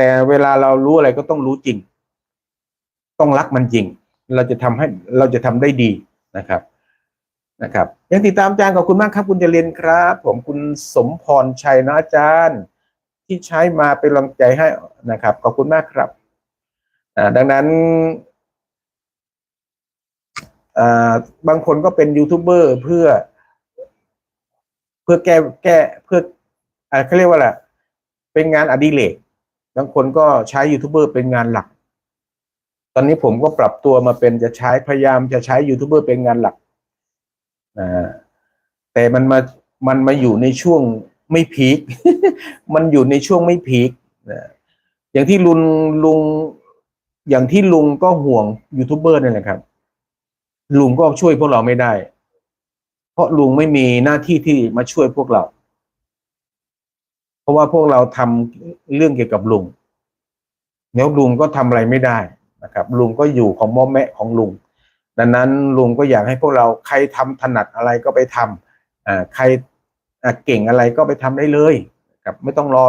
แต่เวลาเรารู้อะไรก็ต้องรู้จริง ต้องรักมันจริง เราจะทำให้เราจะทำได้ดีนะครับนะครับ ยังติดตามอาจารย์ขอบคุณมากครับ คุณเจริญครับ ผมคุณสมพรชัยนะอาจารย์ ที่ใช้มาเป็นกำลังใจให้นะครับ ขอบคุณมากครับดังนั้นบางคนก็เป็นยูทูบเบอร์เพื่อ เพื่อแก้แก้เพื่ออเขาเรียกว่าอะไรเป็นงานอดิเรก บางคนก็ใช้ยูทูบเบอร์เป็นงานหลัก ตอนนี้ผมก็ปรับตัวมาเป็นจะใช้พยายามจะใช้ยูทูบเบอร์เป็นงานหลักนะแต่มันมามันมาอยู่ในช่วงไม่พีค มันอยู่ในช่วงไม่พีคนะอย่างที่ลุงลุงอย่างที่ลุงก็ห่วงยูทูบเบอร์นี่แหละครับ ลุงก็ช่วยพวกเราไม่ได้ เพราะลุงไม่มีหน้าที่ที่มาช่วยพวกเรา ราะว่าพวกเราทำเรื่องเกี่ยวกับลุงแล้วลุงก็ทำอะไรไม่ได้นะครับ ลุงก็อยู่ของม่อแม่ของลุง ดังนั้นลุงก็อยากให้พวกเราใครทำถนัดอะไรก็ไปทำอ่าใครเก่งอะไรก็ไปทำได้เลยครับไม่ต้องรอ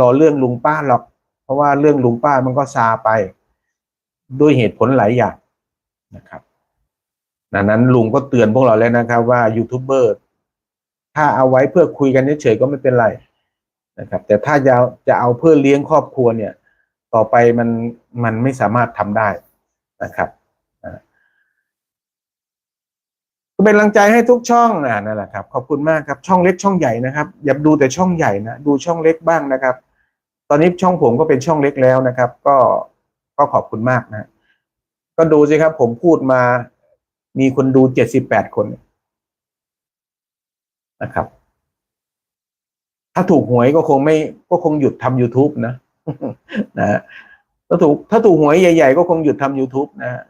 รอเรื่องลุงป้าหรอก เพราะว่าเรื่องลุงป้ามันก็ซาไป ด้วยเหตุผลหลายอย่างนะครับดังนั้นลุงก็เตือนพวกเราแล้วนะครับว่ายูทูบเบอร์ถ้าเอาไว้เพื่อคุยกันเฉยๆก็ไม่เป็นไร นะครับ แต่ถ้าจะจะเอาเพื่อเลี้ยงครอบครัวเนี่ย ต่อไปมันมันไม่สามารถทำได้นะครับเป็นกำลังใจให้ทุกช่องนั่นแหละครับขอบคุณมากครับช่องเล็กช่องใหญ่นะครับ อย่าดูแต่ช่องใหญ่นะดูช่องเล็กบ้างนะครับ ตอนนี้ช่องผมก็เป็นช่องเล็กแล้วนะครับ ก็ก็ขอบคุณมากนะ ก็ดูสิครับ ผมพูดมามีคนดูเจ็ดสิบแปดคนนะครับ ถ้าถูกหวยก็คงไม่ก็คงหยุดทำ YouTube นะนะถ้าถูกถ้าถูกหวยใหญ่ ๆ ก็คงหยุดทำ YouTube นะ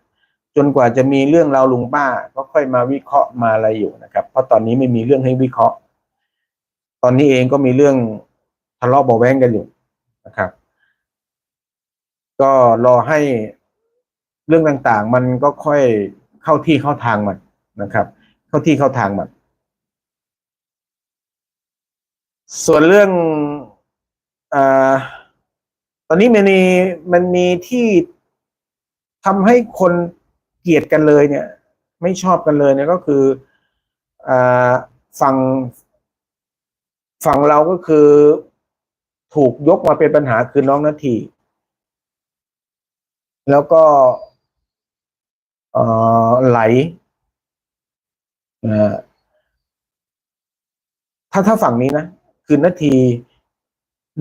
จนกว่าจะมีเรื่องราวลุงป้า ก็ค่อยมาวิเคราะห์มาอะไรอยู่นะครับ เพราะตอนนี้ไม่มีเรื่องให้วิเคราะห์ ตอนนี้เองก็มีเรื่องทะเลาะเบาแว้งกันอยู่นะครับ ก็รอให้เรื่องต่างๆ มันก็ค่อยเข้าที่เข้าทางมันนะครับ เข้าที่เข้าทางมัน ส่วนเรื่องอตอนนี้มันมีมันมีที่ทำให้คนเกลียดกันเลยเนี่ย ไม่ชอบกันเลยเนี่ยก็คืออฝั่งฝั่งเราก็คือถูกยกมาเป็นปัญหาคือน้องนาที แล้วก็ไหลถ้าถ้าฝั่งนี้นะ คือนาที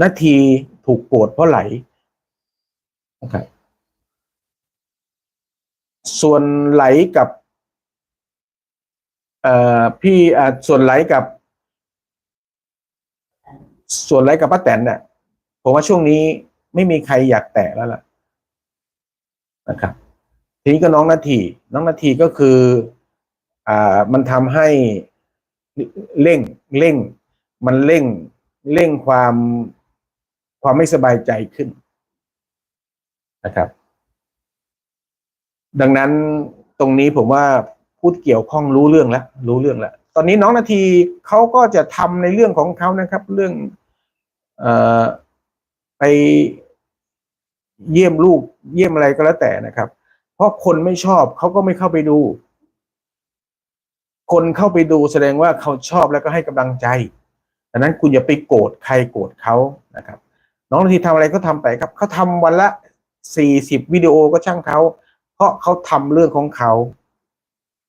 นาทีถูกโกรธเพราะไหลนะครับส่วนไหลกับเอ่อพี่อ่าส่วนไหลกับ ส่วนไหลกับป้าแตนเนี่ยผมว่าช่วงนี้ไม่มีใครอยากแตะแล้วล่ะนะครับ ทีนี้ก็น้องนาที น้องนาทีก็คือ อ่ามันทำให้เร่งเร่ง มันเร่งเร่งความความไม่สบายใจขึ้นนะครับ ดังนั้นตรงนี้ผมว่าพูดเกี่ยวข้องรู้เรื่องแล้ว รู้เรื่องแล้ว ตอนนี้น้องนาทีเขาก็จะทำในเรื่องของเขานะครับ เรื่องเออไปเยี่ยมลูกเยี่ยมอะไรก็แล้วแต่นะครับ เพราะคนไม่ชอบเขาก็ไม่เข้าไปดู คนเข้าไปดูแสดงว่าเขาชอบแล้วก็ให้กำลังใจ ดังนั้นคุณอย่าไปโกรธใครโกรธเขานะครับ น้องนาทีทำอะไรก็ทำไปครับเขาทำวันละสี่สิบวิดีโอก็ช่างเขาเพราะเขาทำเรื่องของเขา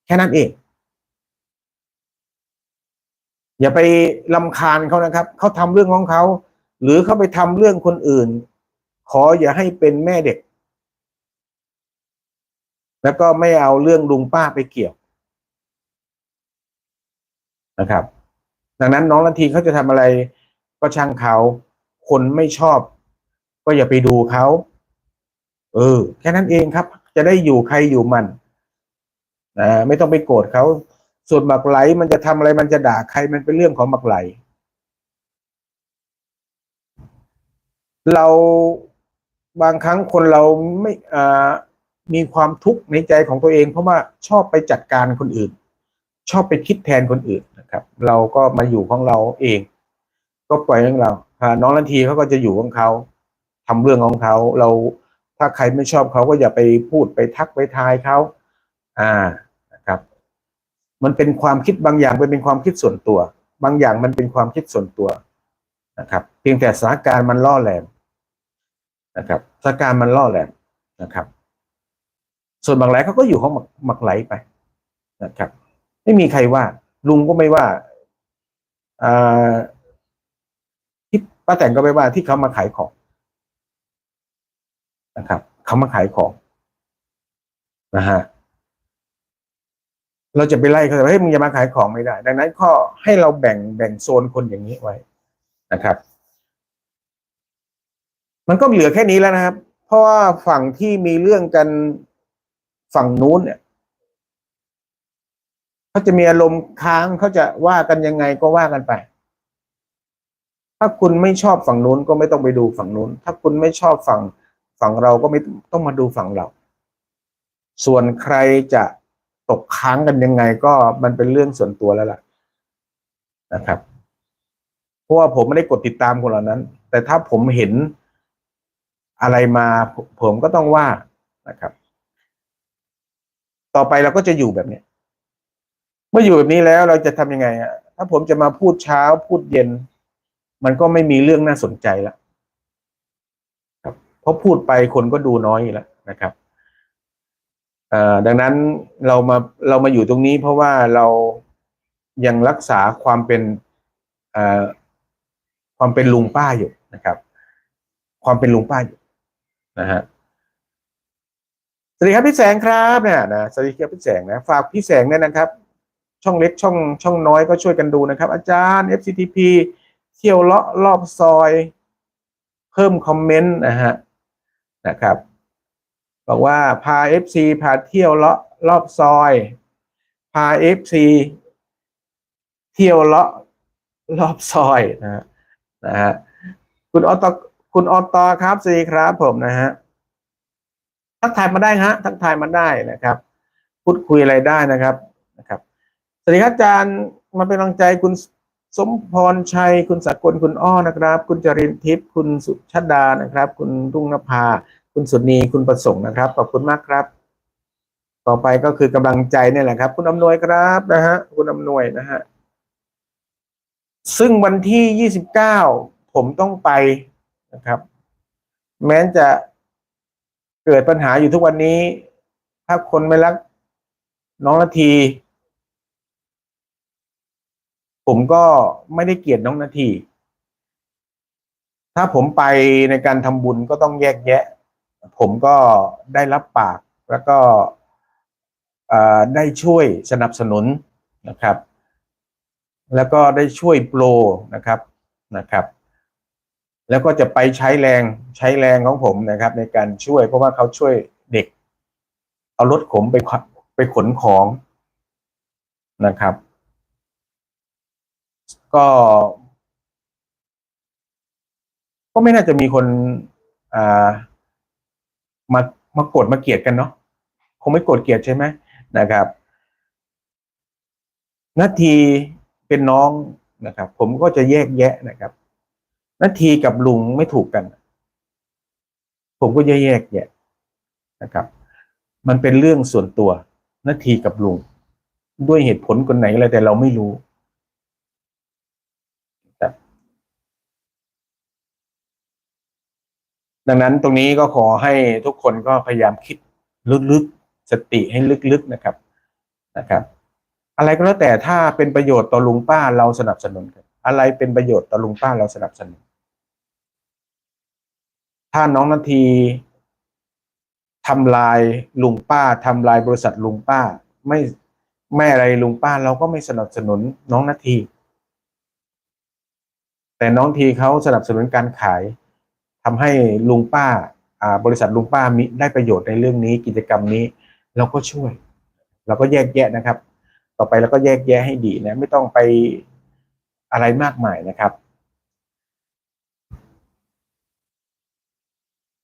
แค่นั้นเอง อย่าไปลำคาญเขานะครับเขาทำเรื่องของเขาหรือเขาไปทำเรื่องคนอื่น ขออย่าให้เป็นแม่เด็ก แล้วก็ไม่เอาเรื่องลุงป้าไปเกี่ยวนะครับ ดังนั้นน้องนาทีเขาจะทำอะไรก็ช่างเขาคนไม่ชอบ ก็อย่าไปดูเขาเออ แค่นั้นเองครับ จะได้อยู่ใครอยู่มันนะไม่ต้องไปโกรธเขาส่วนหมักไหลมันจะทำอะไรมันจะด่าใครมันเป็นเรื่องของหมักไหล เราบางครั้งคนเราไม่อ่ามีความทุกข์ในใจของตัวเอง เพราะว่าชอบไปจัดการคนอื่น ชอบไปคิดแทนคนอื่น ครับ เราก็มาอยู่ของเราเอง ก็ปล่อยของเราอ่าน้องลันทีเขาก็จะอยู่ของเขาททำเรื่องของเขาเราถ้าใครไม่ชอบเขาก็อย่าไปพูดไปทักไปทายเขาอ่านะครับ มันเป็นความคิดบางอย่างเป็นความคิดส่วนตัว บางอย่างมันเป็นความคิดส่วนตัวนะครับ เพียงแต่สถานการณ์มันล่อแหลมนะครับสถานการณ์มันล่อแหลมนะครับ ส่วนบางรายเขาก็อยู่ของหมักไหลไปนะครับ ไม่มีใครว่า ลุงก็ไม่ว่าอ่าที่ป้าแต่งก็ไม่ว่าที่เขามาขายของนะครับเขามาขายของนะฮะเราจะไปไล่เขาแต่ว่าเฮ้ยมึงอย่ามาขายของไม่ได้ ดังนั้นข้อให้เราแบ่งแบ่งโซนคนอย่างนี้ไว้นะครับ มันก็เหลือแค่นี้แล้วนะครับ เพราะว่าฝั่งที่มีเรื่องกันฝั่งนู้นเนี่ย เขาจะมีอารมณ์ค้างเขาจะว่ากันยังไงก็ว่ากันไป ถ้าคุณไม่ชอบฝั่งนู้นก็ไม่ต้องไปดูฝั่งนู้น ถ้าคุณไม่ชอบฝั่งฝั่งเราก็ไม่ต้องมาดูฝั่งเรา ส่วนใครจะตกค้างกันยังไงก็มันเป็นเรื่องส่วนตัวแล้วล่ะนะครับ เพราะว่าผมไม่ได้กดติดตามคนเหล่านั้น แต่ถ้าผมเห็นอะไรมาผมผมก็ต้องว่านะครับ ต่อไปเราก็จะอยู่แบบนี้ เมื่ออยู่แบบนี้แล้วเราจะทำยังไงอะถ้าผมจะมาพูดเช้าพูดเย็น มันก็ไม่มีเรื่องน่าสนใจแล้วครับเพราะพูดไปคนก็ดูน้อยแล้วนะครับเอ่อดังนั้นเรามาเรามาอยู่ตรงนี้เพราะว่าเรายังรักษาความเป็นความเป็นลุงป้าอยู่นะครับ ความเป็นลุงป้าอยู่นะฮะสวัสดีครับพี่แสงครับเนี่ยนะสวัสดีครับพี่แสงนะ ฝากพี่แสงเนี่ยนะครับ ช่องเล็กช่องช่องน้อยก็ช่วยกันดูนะครับ อาจารย์ FCTP เที่ยวเลาะรอบซอย เพิ่มคอมเมนต์นะฮะนะครับ บอกว่าพา FC พาเที่ยวเลาะรอบซอย พา FC เที่ยวเลาะรอบซอยนะฮะนะฮะคุณออตคุณออตอครับสวัสดีครับผมนะฮะทักทายมาได้ฮะทักทายมาได้นะครับ พูดคุยอะไรได้นะครับ วัสดีครับอาจารย์มาเป็นกำลังใจคุณสมพรชัย คุณสกลคุณอ้อนะครับ คุณจรินทิพย์คุณสุชาดานะครับ คุณรุ่งนภา คุณสุนีคุณประสงค์นะครับขอบคุณมากครับ ต่อไปก็คือกำลังใจเนี่ยแหละครับ คุณอำนวยครับนะฮะคุณอำนวยนะฮะซึ่งวันที่ยี่สิบเก้าผมต้องไปนะครับ แม้จะเกิดปัญหาอยู่ทุกวันนี้ ถ้าคนไม่รักน้องนาที ผมก็ไม่ได้เกลียดน้องนาที ถ้าผมไปในการทำบุญก็ต้องแยกแยะ ผมก็ได้รับปากแล้วก็ได้ช่วยสนับสนุนนะครับ แล้วก็ได้ช่วยโปรนะครับนะครับ แล้วก็จะไปใช้แรงใช้แรงของผมนะครับ ในการช่วยเพราะว่าเขาช่วยเด็ก เอารถขมไปไปขนของนะครับ ก็ ก็ไม่น่าจะมีคนอ่ามามากดมาเกลียดกันเนาะคงไม่กดเกลียดใช่ไหมนะครับนาทีเป็นน้องนะครับ ผมก็จะแยกแยะนะครับนาทีกับลุงไม่ถูกกัน ผมก็จะแยกแยะนะครับ มันเป็นเรื่องส่วนตัวนาทีกับลุง ด้วยเหตุผลคนไหนอะไรแต่เราไม่รู้ ดังนั้นตรงนี้ก็ขอให้ทุกคนก็พยายามคิดลึกๆสติให้ลึกๆนะครับนะครับ อะไรก็แล้วแต่ถ้าเป็นประโยชน์ต่อลุงป้าเราสนับสนุนครับอะไรเป็นประโยชน์ต่อลุงป้าเราสนับสนุน ถ้าน้องนาทีทำลายลุงป้าทำลายบริษัทลุงป้า ไม่ไม่อะไรลุงป้าเราก็ไม่สนับสนุนน้องนาที แต่น้องทีเขาสนับสนุนการขาย ทำให้ลุงป้าบริษัทลุงป้ามีได้ประโยชน์ในเรื่องนี้กิจกรรมนี้เราก็ช่วย เราก็แยกแยะนะครับ ต่อไปเราก็แยกแยะให้ดีนะไม่ต้องไปอะไรมากมายนะครับ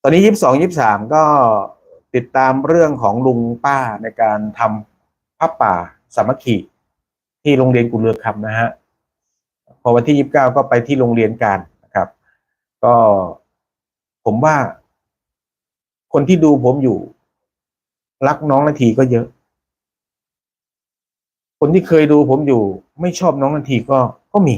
ตอนนี้ยี่สิบสองยี่สามก็ติดตามเรื่องของลุงป้าในการทำผ้าป่าสามัคคีที่โรงเรียนกุลเรือคำนะฮะพอวันที่ยี่สิบเก้าก็ไปที่โรงเรียนการนะครับ ก็ ผมว่า คนที่ดูผมอยู่ รักน้องนาทีก็เยอะ คนที่เคยดูผมอยู่ ไม่ชอบน้องนาทีก็ก็มี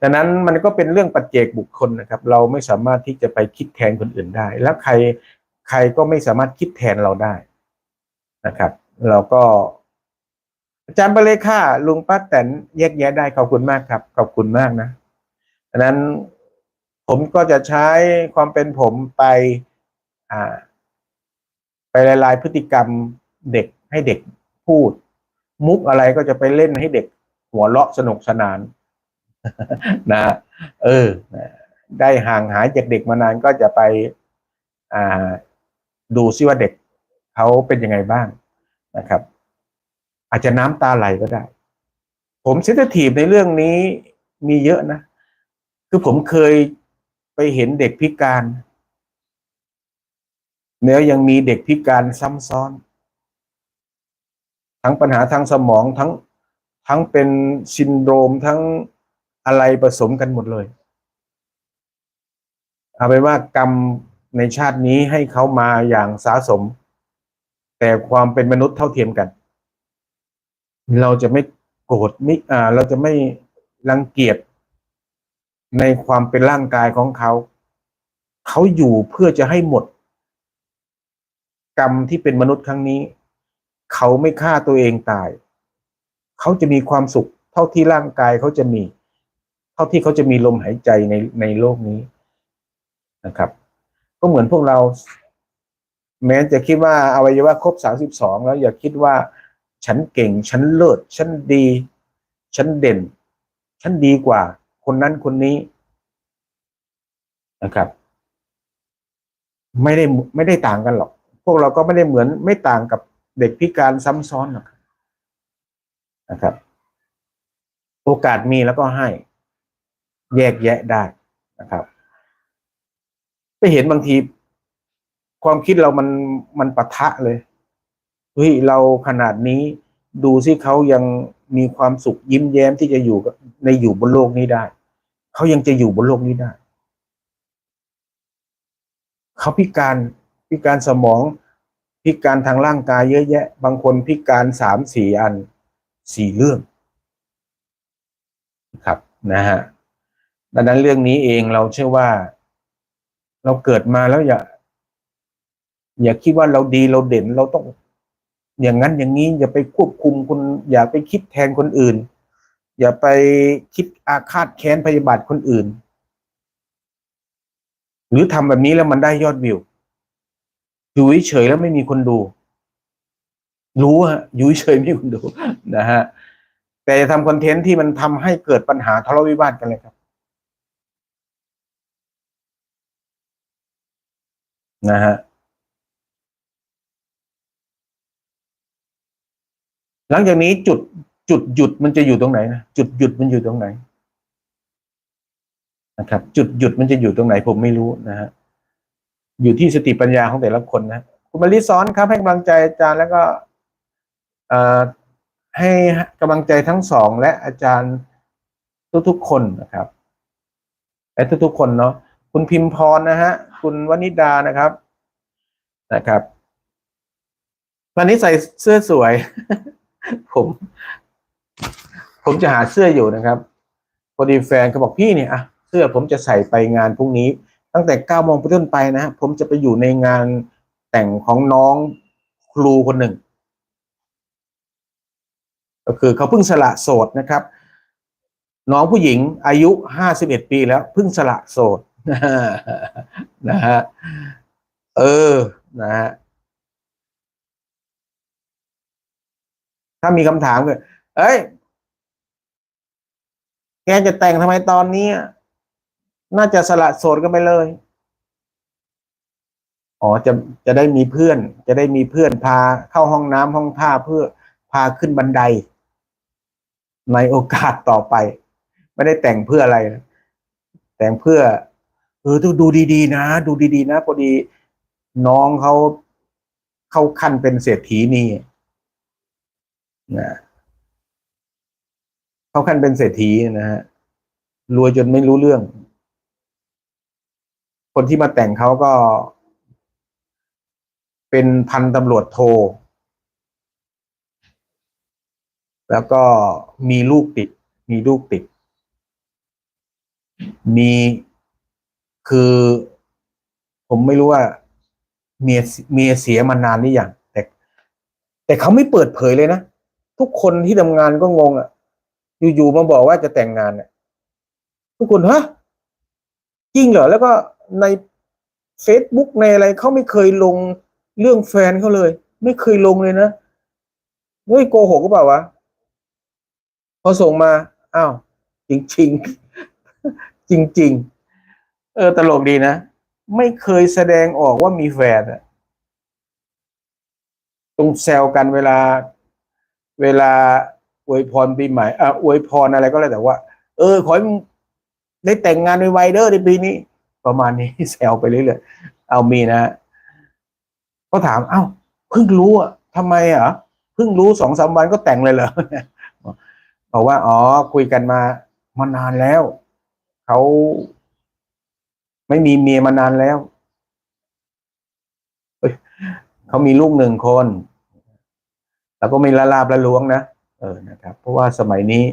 ดังนั้นมันก็เป็นเรื่องปัจเจกบุคคลนะครับ เราไม่สามารถที่จะไปคิดแทนคนอื่นได้ แล้วใครใครก็ไม่สามารถคิดแทนเราได้นะครับ เราก็ อาจารย์บเลค่าลุงป้าแตนแยกแยะได้ขอบคุณมากครับ ขอบคุณมากนะดังนั้น ผมก็จะใช้ความเป็นผมไปไปละลายพฤติกรรมเด็กให้เด็กพูด มุกอะไรก็จะไปเล่นให้เด็กหัวเราะสนุกสนานนะ เออ ได้ห่างหายจากเด็กมานานก็จะไปอ่าดูซิว่าเด็กเขาเป็นยังไงบ้างนะครับ อาจจะน้ำตาไหลก็ได้ ผมเซนซิทีฟในเรื่องนี้มีเยอะนะ คือผมเคย เห็นเด็กพิการเนื้อยังมีเด็กพิการซ้ำซ้อน ทั้งปัญหาทางสมองทั้งทั้งเป็นซินโดรมทั้งอะไรผสมกันหมดเลย เอาเป็นว่ากรรมในชาตินี้ให้เขามาอย่างสาสม แต่ความเป็นมนุษย์เท่าเทียมกัน เราจะไม่โกรธไม่อ่า เราจะไม่รังเกียจ ในความเป็นร่างกายของเขา เขาอยู่เพื่อจะให้หมด กรรมที่เป็นมนุษย์ครั้งนี้ เขาไม่ฆ่าตัวเองตาย เขาจะมีความสุข เท่าที่ร่างกายเขาจะมี เท่าที่เขาจะมีลมหายใจในในโลกนี้นะครับ ก็เหมือนพวกเรา แม้จะคิดว่าอวัยวะครบสามสิบสองแล้วอย่าคิดว่าฉันเก่ง ฉันเลิศ ฉันดี ฉันเด่น ฉันดีกว่า คนนั้นคนนี้นะครับ ไม่ได้ไม่ได้ต่างกันหรอก พวกเราก็ไม่ได้เหมือนไม่ต่างกับเด็กพิการซ้ำซ้อนหรอกนะครับ โอกาสมีแล้วก็ให้ แยกแยะได้นะครับไปเห็นบางที ความคิดเรามันมันปะทะเลยเฮ้ยเราขนาดนี้ ดูสิเขายังมีความสุขยิ้มแย้มที่จะอยู่ในอยู่บนโลกนี้ได้ เขายังจะอยู่บนโลกนี้ได้ เขาพิการพิการสมองพิการทางร่างกายเยอะแยะ บางคนพิการสามสี่อันสี่เรื่อง ครับนะฮะดังนั้นเรื่องนี้เองเราเชื่อว่า เราเกิดมาแล้วอย่า อย่าคิดว่าเราดีเราเด่นเราต้อง อย่างนั้นอย่างนี้อย่าไปควบคุมคนอย่าไปคิดแทนคนอื่น อย่าไปคิดอาฆาตแค้นพยาบาทคนอื่น หรือทำแบบนี้แล้วมันได้ยอดวิวอยู่เฉยแล้วไม่มีคนดู รู้ฮะอยู่เฉยไม่มีคนดูนะฮะแต่จะทำคอนเทนต์ที่มันทำให้เกิดปัญหาทะเลาะวิวาทกันเลยครับนะฮะ หลังจากนี้จุดจุดหยุดมันจะอยู่ตรงไหนนะจุดหยุดมันอยู่ตรงไหนนะครับ จุดหยุดมันจะอยู่ตรงไหนผมไม่รู้นะฮะอยู่ที่สติปัญญาของแต่ละคนนะคุณมาริซ้อนครับให้กำลังใจอาจารย์แล้วก็เอ่อให้กำลังใจทั้งสองและอาจารย์ทุกๆคนนะครับ และทุกๆคนเนาะคุณพิมพรนะฮะคุณวนิดานะครับนะครับ วันนี้ใส่เสื้อสวย ผม ผมจะหาเสื้ออยู่นะครับ พอดีแฟนเขาบอกพี่เนี่ยอะเสื้อผมจะใส่ไปงานพรุ่งนี้ ตั้งแต่เก้าโมงเป็นต้นไปนะฮะผมจะไปอยู่ในงานแต่งของน้องครูคนหนึ่ง ก็คือเขาเพิ่งสละโสดนะครับ น้องผู้หญิงอายุห้าสิบเอ็ดปีแล้วเพิ่งสละโสดนะฮะเออนะฮะ ถ้ามีคำถามเก็เอ้ย แกจะแต่งทำไมตอนนี้ น่าจะสละโสดกันไปเลย อ๋อจะจะได้มีเพื่อน จะได้มีเพื่อนพาเข้าห้องน้ำห้องท่าเพื่อพาขึ้นบันได ในโอกาสต่อไป ไม่ได้แต่งเพื่ออะไรแต่งเพื่อ เออต้องดูดีๆ นะ ดูดีๆ นะพอดี น้องเขาเข้าขั้นเป็นเศรษฐีนี่ นะเขาขั้นเป็นเศรษฐีนะฮะรวยจนไม่รู้เรื่อง คนที่มาแต่งเขาก็ เป็นพันตำรวจโท แล้วก็มีลูกติด มีลูกติด มีคือ ผมไม่รู้ว่าเมียเมียเสียมานานหรือยังแต่ แต่เขาไม่เปิดเผยเลยนะ ทุกคนที่ทำงานก็งงอะ อยู่ๆมาบอกว่าจะแต่งงานเนี่ยทุกคนฮะจริงเหรอแล้วก็ใน Facebook ในอะไรเขาไม่เคยลงเรื่องแฟนเขาเลย ไม่เคยลงเลยนะเฮ้ยโกหกก็เปล่าวะพอส่งมาอ้าวจริงๆจริงๆเออตลกดีนะ ไม่เคยแสดงออกว่ามีแฟนอะตรงแซวกันเวลา เวลาอวยพรปีใหม่อะอวยพรอะไรก็แล้วแต่ว่า เออ ขอให้ได้แต่งงานในไวๆเด้อในปีนี้ ประมาณนี้แซวไปเรื่อยๆเอามีนะก็ถามเอ้าเพิ่งรู้อะทำไมอะเพิ่งรู้สองสามวันก็แต่งเลยเหรอบอกว่า อ๋อ คุยกันมามานานแล้วเขาไม่มีเมียมานานแล้วเขามีลูกหนึ่งคน แล้วก็ไม่ละลาบละล้วงนะเออนะครับ เพราะว่าสมัยนี้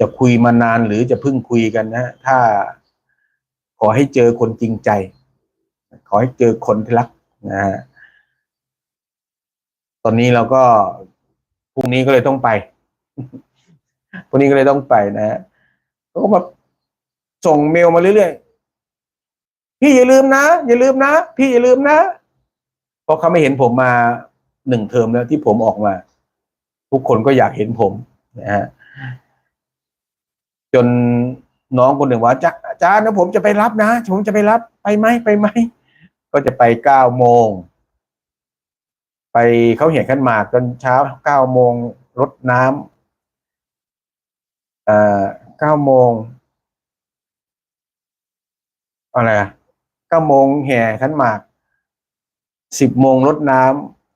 จะคุยมานานหรือจะเพิ่งคุยกันนะถ้าขอให้เจอคนจริงใจ ขอให้เจอคนที่รักนะฮะตอนนี้เราก็พรุ่งนี้ก็เลยต้องไปพรุ่งนี้ก็เลยต้องไปนะฮะเขาก็มาส่งเมลมาเรื่อยๆพี่อย่าลืมนะ อย่าลืมนะ พี่อย่าลืมนะ เพราะเขาไม่เห็นผมมาหนึ่งเทอมแล้วที่ผมออกมา ทุกคนก็อยากเห็นผมนะฮะจนน้องคนหนึ่งว่าจ้าอาจารย์นะผมจะไปรับนะ ผมจะไปรับไปไหมไปไหมก็จะไปเก้าโมง ไปเขาเห็นขันหมากตอนเช้าเก้าโมงรดน้ำเอ่อเก้าโมงอะไรอะเก้าโมงแห่ขันหมาก สิบโมงรดน้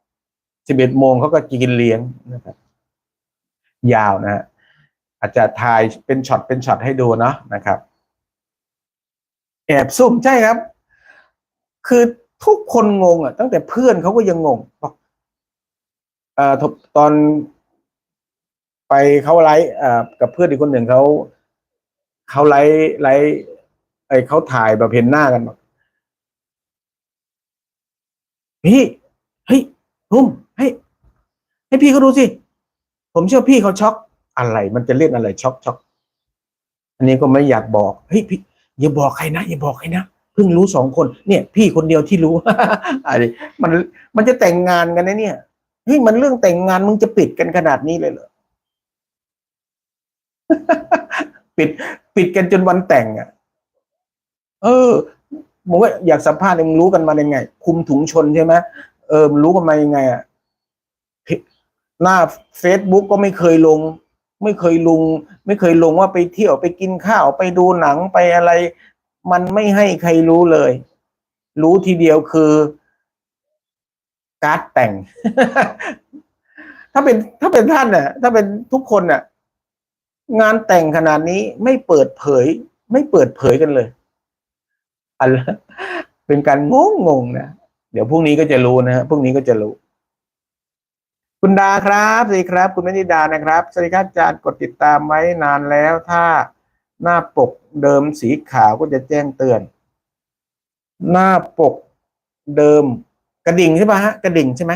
ำสิบเอ็ดโมงเขาก็กินเลี้ยงนะครับ ยาวนะฮะอาจจะถ่ายเป็นช็อตเป็นช็อตให้ดูเนาะนะครับ แอบซุ่มใช่ครับ คือทุกคนงงอะ ตั้งแต่เพื่อนเขาก็ยังงงบอกเอ่อตอนไปเขาไลฟ์อ่กับเพื่อนอีกคนหนึ่งเขาเขาไลฟ์ไลฟ์ไอเขาถ่ายแบบเห็นหน้ากันบอก พี่เฮ้ยทุ่มให้ให้พี่เขาดูสิ ผมเชื่อพี่เขาช็อกอะไร มันจะเล่นอะไรช็อกช็อกอันนี้ก็ไม่อยากบอกเฮ้ยพี่อย่าบอกใครนะอย่าบอกใครนะเพิ่งรู้สองคน เนี่ย พี่คนเดียวที่รู้อะไรมันมันจะแต่งงานกันนะเนี่ยเฮ้ยมันเรื่องแต่งงานมึงจะปิดกันขนาดนี้เลยเหรอปิด ปิดกันจนวันแต่งอะ เออ มว่าอยากสัมภาษณ์เลยมึงรู้กันมายังไง คุมถุงชนใช่ไหมเออมึงรู้กันมายังไงอะหน้าเฟซบุ๊กก็ไม่เคยลง ไม่เคยลง ไม่เคยลงว่าไปเที่ยวไปกินข้าวไปดูหนังไปอะไร มันไม่ให้ใครรู้เลย รู้ทีเดียวคือ การ์ดแต่ง ถ้าเป็นถ้าเป็นท่านน่ะ ถ้าเป็นทุกคนน่ะ งานแต่งขนาดนี้ไม่เปิดเผย ไม่เปิดเผยกันเลย อันเป็นการงงงงนะเดี๋ยวพรุ่งนี้ก็จะรู้นะฮะพรุ่งนี้ก็จะรู้ คุณดาครับสวัสดีครับ คุณมณิดานะครับสวัสดีครับอาจารย์กดติดตามไว้นานแล้ว ถ้าหน้าปกเดิมสีขาวก็จะแจ้งเตือน หน้าปกเดิม กระดิ่งใช่ไหมฮะกระดิ่งใช่ไหม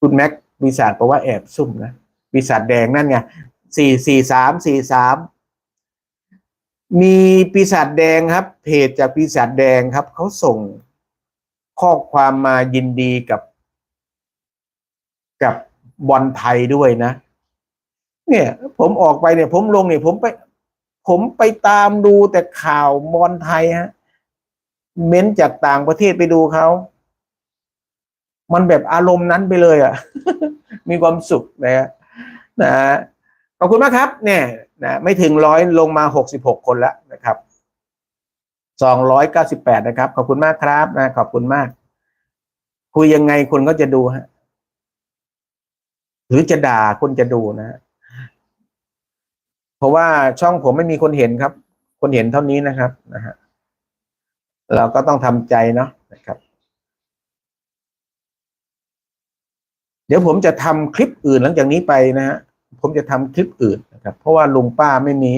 คุณแม็กปีศาจบอกว่าแอบซุ่มนะปีศาจแดงนั่นไงสี่สี่สามสี่สาม มีปีศาจแดงครับ เพจจากปีศาจแดงครับเขาส่งข้อความมายินดีกับ กับบอลไทยด้วยนะ เนี่ย ผมออกไปเนี่ย ผมลงเนี่ยผมไป ผมไปตามดูแต่ข่าวบอลไทยฮะ เม้นจากต่างประเทศไปดูเขามันแบบอารมณ์นั้นไปเลยอะ่ะ มีความสุขนะฮะนะขอบคุณมากครับ เนี่ย นะไม่ถึงร้อยลงมาหกสิบหกคนแล้วนะครับสองร้อยเก้าสิบแปดนะครับ ขอบคุณมากครับนะขอบคุณมาก คุยยังไงคนก็จะดูฮะหรือจะด่าคนจะดูนะ เพราะว่าช่องผมไม่มีคนเห็นครับ คนเห็นเท่านี้นะครับนะฮะเราก็ต้องทำใจเนาะนะครับ เดี๋ยวผมจะทำคลิปอื่นหลังจากนี้ไปนะฮะผมจะทำคลิปอื่น นะครับ เพราะว่าลุงป้าไม่มี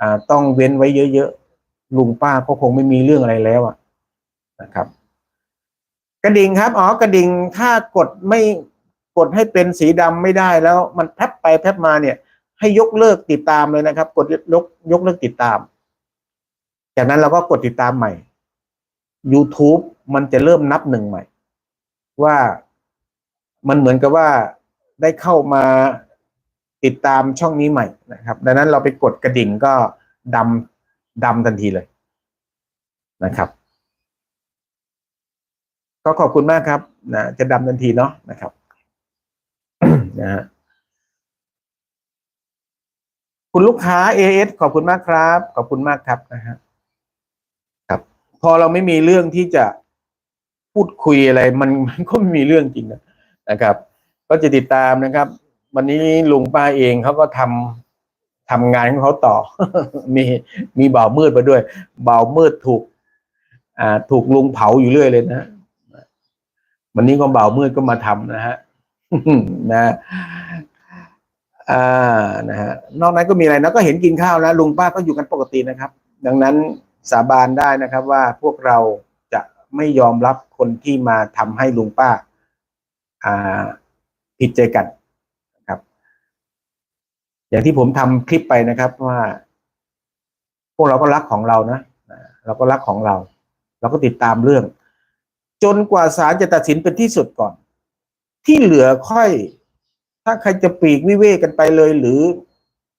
อ่าต้องเว้นไว้เยอะๆลุงป้าก็คงไม่มีเรื่องอะไรแล้วอะนะครับ กระดิ่งครับอ๋อกระดิ่งถ้ากดไม่กดให้เป็นสีดำไม่ได้แล้ว มันแพบไปแพบมาเนี่ย ให้ยกเลิกติดตามเลยนะครับ กดยกยกเลิกติดตาม จากนั้นเราก็กดติดตามใหม่ YouTube มันจะเริ่มนับหนึ่งใหม่ ว่ามันเหมือนกับว่าได้เข้ามา ติดตามช่องนี้ใหม่นะครับ ดังนั้นเราไปกดกระดิ่งก็ดำดำทันทีเลยนะครับ ก็ขอบคุณมากครับนะจะดำทันทีเนาะนะครับนะฮะคุณลูกค้า AS ขอบคุณมากครับ ขอบคุณมากครับนะฮะครับ พอเราไม่มีเรื่องที่จะพูดคุยอะไร มันมันก็ไม่มีเรื่องจริงนะนะครับ ก็จะติดตามนะครับ วันนี้ลุงป้าเองเขาก็ทำทำงานของเขาต่อ มีมีเบามืดมาด้วย เบามืดถูก อ่า ถูกลุงเผาอยู่เรื่อยเลยนะวันนี้ก็เบามืดก็มาทำนะฮะนะอ่านะฮะนอกนั้นก็มีอะไรนะก็เห็นกินข้าวนะลุงป้าก็อยู่กันปกตินะครับ ดังนั้นสาบานได้นะครับ ว่าพวกเราจะไม่ยอมรับคนที่มาทำให้ลุงป้า อ่าผิดใจกัน อย่างที่ผมทำคลิปไปนะครับว่า พวกเราก็รักของเรานะเราก็รักของเรา เราก็ติดตามเรื่อง จนกว่าศาลจะตัดสินเป็นที่สุดก่อน ที่เหลือค่อย ถ้าใครจะปีกวิเวกกันไปเลย หรือ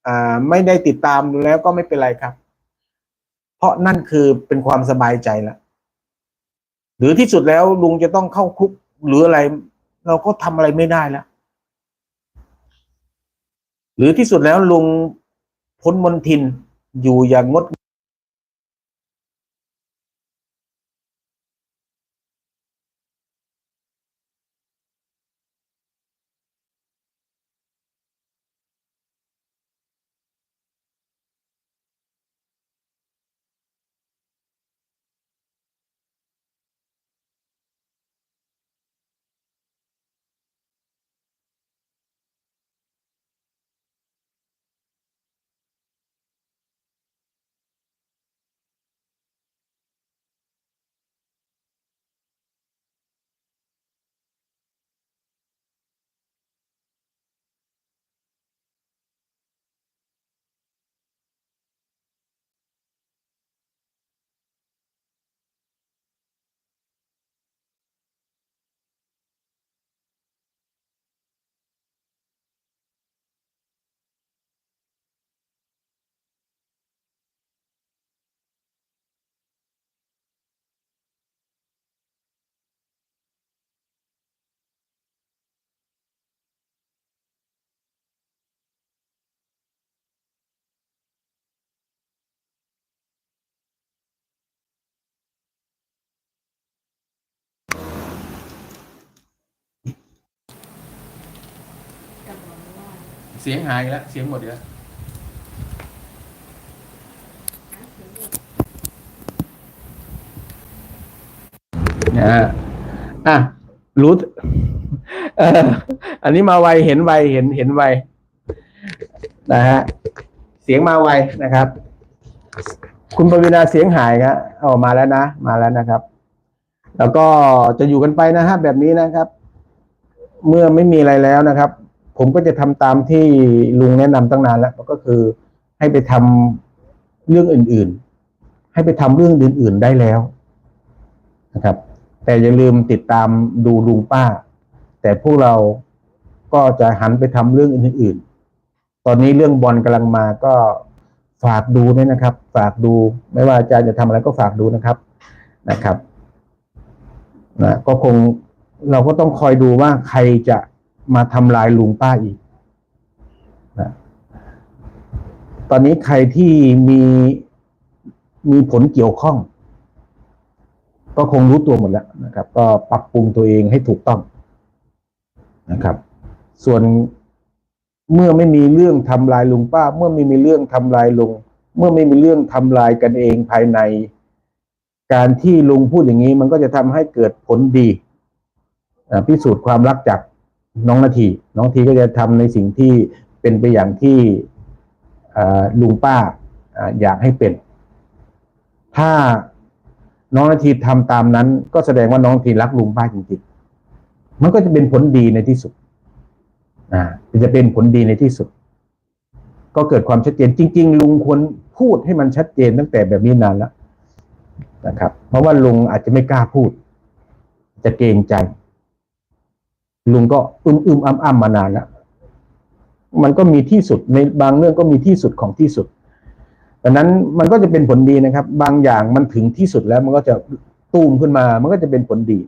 อ่าไม่ได้ติดตามแล้วก็ไม่เป็นไรครับ เพราะนั่นคือเป็นความสบายใจแล้วหรือที่สุดแล้วลุงจะต้องเข้าคุกหรืออะไร เราก็ทำอะไรไม่ได้แล้ว รือที่สุดแล้วลุงพ้นมนทินอยู่อย่างงด เสียงหายแล้ว เสียงหมดแล้วนะฮะอะรู้เอออันนี้มาไวเห็นไวเห็นเห็นไวนะฮะเสียงมาไวนะครับ คุณปวีนาเสียงหายครับออมาแล้วนะมาแล้วนะครับ แล้วก็จะอยู่กันไปนะฮะแบบนี้นะครับ เมื่อไม่มีอะไรแล้วนะครับ ผมก็จะทำตามที่ลุงแนะนำตั้งนานแล้วก็คือให้ไปทำเรื่องอื่น ๆ ให้ไปทำเรื่องอื่น ๆได้แล้วนะครับ แต่อย่าลืมติดตามดูลุงป้า แต่พวกเราก็จะหันไปทำเรื่องอื่น ๆ ตอนนี้เรื่องบอลกำลังมาก็ฝากดูด้วยนะครับ ฝากดูไม่ว่าอาจารย์จะทำอะไรก็ฝากดูนะครับนะครับนะก็คงเราก็ต้องคอยดูว่าใครจะ มาทำลายลุงป้าอีกนะตอนนี้ใครที่มีมีผลเกี่ยวข้อง ก็คงรู้ตัวหมดแล้วนะครับ ก็ปรับปรุงตัวเองให้ถูกต้องนะครับ ส่วนเมื่อไม่มีเรื่องทำลายลุงป้า เมื่อไม่มีเรื่องทำลายลุงเมื่อไม่มีเรื่องทำลายกันเองภายใน การที่ลุงพูดอย่างนี้ มันก็จะทำให้เกิดผลดีพิสูจน์ความรักจาก น้องนาทีน้องทีก็จะทำในสิ่งที่เป็นไปอย่างที่ลุงป้าออยากให้เป็น ถ้าน้องนาทีทำตามนั้น ก็แสดงว่าน้องนาทีรักลุงป้าจริงๆ มันก็จะเป็นผลดีในที่สุดอ่าจะเป็นผลดีในที่สุด ก็เกิดความชัดเจนจริง ๆ ลุงควรพูดให้มันชัดเจนตั้งแต่แบบนี้นานแล้วนะครับ เพราะว่าลุงอาจจะไม่กล้าพูด จะเกรงใจ ลุงก็อึมอึมอ้ำอ้ำมานานแล้วมันก็มีที่สุดในบางเรื่องก็มีที่สุดของที่สุดดังนั้นมันก็จะเป็นผลดีนะครับ บางอย่างมันถึงที่สุดแล้วมันก็จะตูมขึ้นมา มันก็จะเป็นผลดี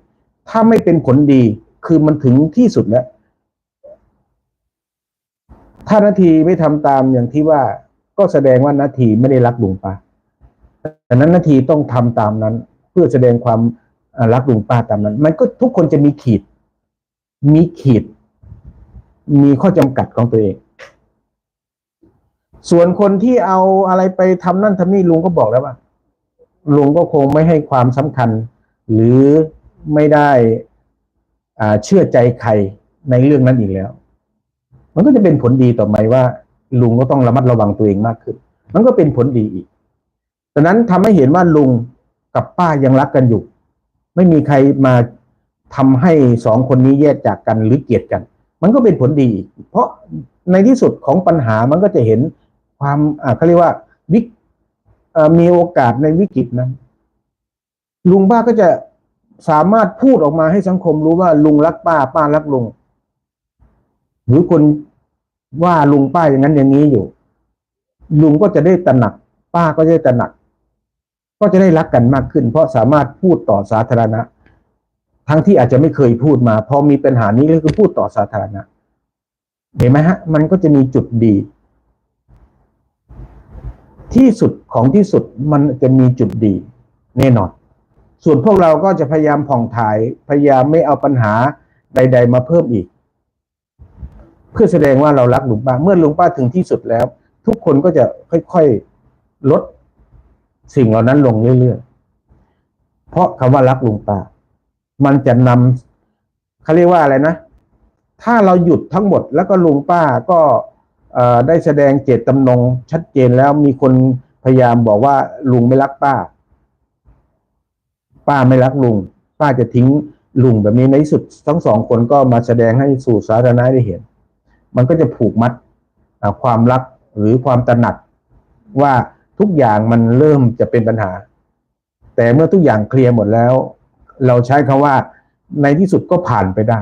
ถ้าไม่เป็นผลดีคือมันถึงที่สุดแล้ว ถ้านาทีไม่ทำตามอย่างที่ว่าก็แสดงว่านาทีไม่ได้รักลุงป้าดังนั้นนาทีต้องทำตามนั้น เพื่อแสดงความรักลุงป้าตามนั้น มันก็ทุกคนจะมีขีด มีขีด มีข้อจำกัดของตัวเอง ส่วนคนที่เอาอะไรไปทำนั่นทำนี่ลุงก็บอกแล้วว่าลุงก็คงไม่ให้ความสำคัญ หรือไม่ได้อ่าเชื่อใจใครในเรื่องนั้นอีกแล้ว มันก็จะเป็นผลดีต่อไปว่า ลุงก็ต้องระมัดระวังตัวเองมากขึ้น มันก็เป็นผลดีอีกดังนั้นทำให้เห็นว่าลุงกับป้ายังรักกันอยู่ ไม่มีใครมา ทำให้สองคนนี้แยกจากกันหรือเกลียดกัน มันก็เป็นผลดี เพราะในที่สุดของปัญหามันก็จะเห็นความเขาเรียกว่าวิกมีโอกาสในวิกฤตนั้น ลุงป้าก็จะสามารถพูดออกมาให้สังคมรู้ว่า ลุงรักป้าป้ารักลุง หรือคนว่าลุงป้าอย่างนั้นอย่างนี้อยู่ ลุงก็จะได้ตระหนัก ป้าก็จะได้ตระหนัก ก็จะได้รักกันมากขึ้น เพราะสามารถพูดต่อสาธารณะ ทั้งที่อาจจะไม่เคยพูดมาพอมีปัญหานี้ก็คือพูดต่อสาธารณะเห็นไหมฮะ มันก็จะมีจุดดี ที่สุดของที่สุดมันจะมีจุดดี แน่นอน ส่วนพวกเราก็จะพยายามผ่องถ่าย พยายามไม่เอาปัญหาใด ๆ มาเพิ่มอีก เพื่อแสดงว่าเรารักลุงป้า เมื่อลุงป้าถึงที่สุดแล้ว ทุกคนก็จะค่อยๆลดสิ่งเหล่านั้นลงเรื่อยๆเพราะคำว่ารักลุงป้า มันจะนำเขาเรียกว่าอะไรนะ ถ้าเราหยุดทั้งหมดแล้วก็ลุงป้าก็ได้แสดงเจตจำนงชัดเจนแล้วมีคนพยายามบอกว่าลุงไม่รักป้า ป้าไม่รักลุง ป้าจะทิ้งลุงแบบนี้ในที่สุดทั้งสองคนก็มาแสดงให้สู่สาธารณะได้เห็น มันก็จะผูกมัดความรักหรือความตระหนักว่าทุกอย่างมันเริ่มจะเป็นปัญหา แต่เมื่อทุกอย่างเคลียร์หมดแล้ว เราใช้คำว่า ในที่สุดก็ผ่านไปได้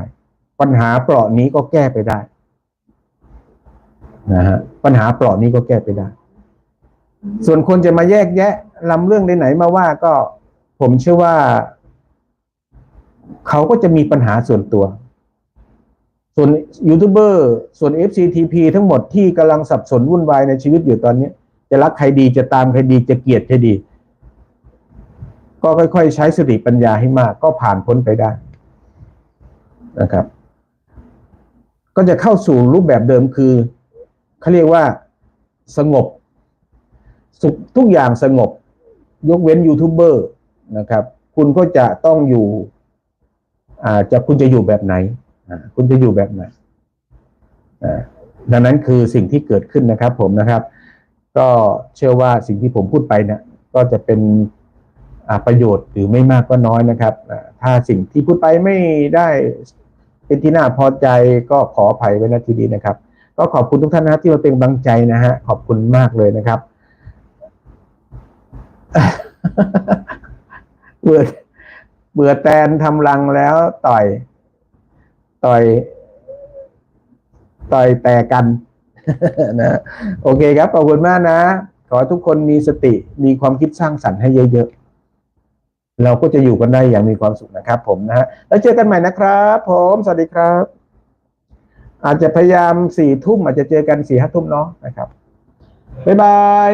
ปัญหาเปราะนี้ก็แก้ไปได้นะฮะปัญหาเปราะนี้ก็แก้ไปได้ ส่วนคนจะมาแยกแยะลำเรื่องไหนๆมาว่าก็ผมเชื่อว่า เขาก็จะมีปัญหาส่วนตัว ส่วนยูทูบเบอร์ส่วน FCTP ทั้งหมดที่กำลังสับสนวุ่นวายในชีวิตอยู่ตอนนี้ จะรักใครดีจะตามใครดีจะเกลียดใครดี ก็ค่อย ๆ ใช้สติปัญญาให้มาก ก็ผ่านพ้นไปได้นะครับ ก็จะเข้าสู่รูปแบบเดิมคือเขาเรียกว่าสงบ สุขทุกอย่างสงบ ยกเว้นยูทูบเบอร์นะครับ คุณก็จะต้องอยู่อ่าจะคุณจะอยู่แบบไหนอ่าคุณจะอยู่แบบไหนอ่าดังนั้นคือสิ่งที่เกิดขึ้นนะครับ ผมนะครับ ก็เชื่อว่าสิ่งที่ผมพูดไปเนี่ยก็จะเป็น ประโยชน์หรือไม่มากก็น้อยนะครับ ถ้าสิ่งที่พูดไปไม่ได้เป็นที่น่าพอใจก็ขออภัยไว้ณที่นี้นะครับ ก็ขอบคุณทุกท่านนะที่มาเป็นกำลังใจนะฮะขอบคุณมากเลยนะครับเบื่อเบื่อแตนทำรังแล้วต่อย ต่อย ต่อยแต่กันนะโอเคครับขอบคุณมากนะ ขอทุกคนมีสติมีความคิดสร้างสรรค์ให้เยอะๆ เราก็จะอยู่กันได้อย่างมีความสุขนะครับ ผมนะฮะแล้วเจอกันใหม่นะครับ ผมสวัสดีครับ อาจจะพยายามสี่ทุ่มอาจจะเจอกันสี่ห้าทุ่มเนาะนะครับบ๊ายบาย